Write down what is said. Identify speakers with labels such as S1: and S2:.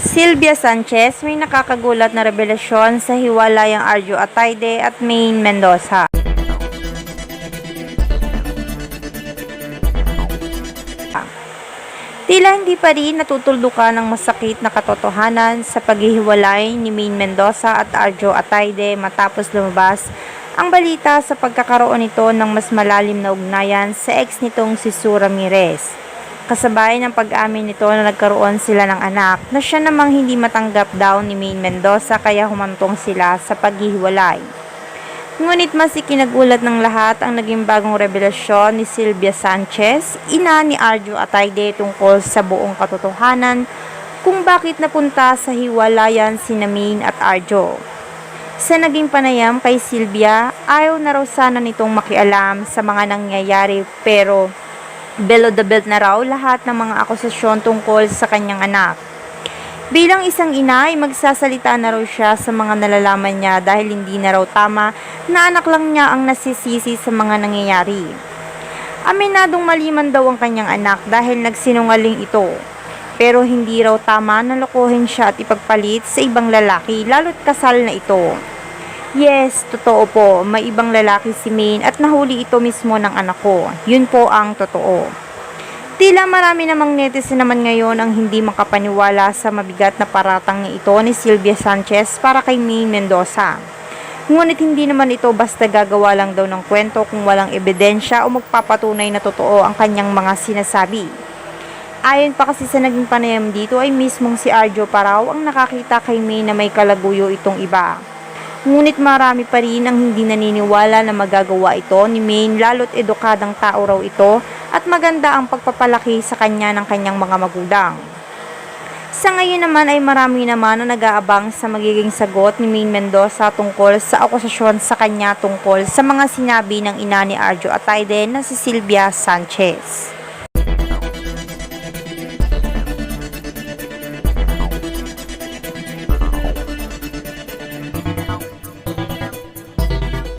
S1: Sylvia Sanchez may nakakagulat na revelasyon sa hiwalayang Arjo Atayde at Maine Mendoza. Tila hindi pa rin natutuldukan ng masakit na katotohanan sa paghihiwalay ni Maine Mendoza at Arjo Atayde matapos lumabas ang balita sa pagkakaroon nito ng mas malalim na ugnayan sa ex nitong si Sue Ramirez. Kasabay ng pag-amin nito na nagkaroon sila ng anak na siya namang hindi matanggap daw ni Maine Mendoza kaya humantong sila sa paghihiwalay. Ngunit mas ikinagulat ng lahat ang naging bagong revelasyon ni Sylvia Sanchez, ina ni Arjo Atayde tungkol sa buong katotohanan kung bakit napunta sa hiwalayan si Maine at Arjo. Sa naging panayam kay Sylvia, ayaw na raw sana nitong makialam sa mga nangyayari pero below the belt na raw lahat ng mga akusasyon tungkol sa kanyang anak. Bilang isang ina ay magsasalita na raw siya sa mga nalalaman niya dahil hindi na raw tama na anak lang niya ang nasisisi sa mga nangyayari. Aminadong maliman daw ang kanyang anak dahil nagsinungaling ito. Pero hindi raw tama na lokohin siya at ipagpalit sa ibang lalaki lalo't kasal na ito. Yes, totoo po, may ibang lalaki si Maine at nahuli ito mismo ng anak ko. Yun po ang totoo. Tila marami namang netizen naman ngayon ang hindi makapaniwala sa mabigat na paratang ito ni Sylvia Sanchez para kay Maine Mendoza. Ngunit hindi naman ito basta gagawa lang daw ng kwento kung walang ebidensya o magpapatunay na totoo ang kanyang mga sinasabi. Ayon pa kasi sa naging panayam dito ay mismong si Arjo Parao ang nakakita kay May na may kalaguyo itong iba. Ngunit marami pa rin ang hindi naniniwala na magagawa ito ni Maine lalo't edukadang tao raw ito at maganda ang pagpapalaki sa kanya ng kanyang mga magulang. Sa ngayon naman ay marami naman na nag-aabang sa magiging sagot ni Maine Mendoza tungkol sa akusasyon sa kanya tungkol sa mga sinabi ng ina ni Arjo Atayde na si Sylvia Sanchez.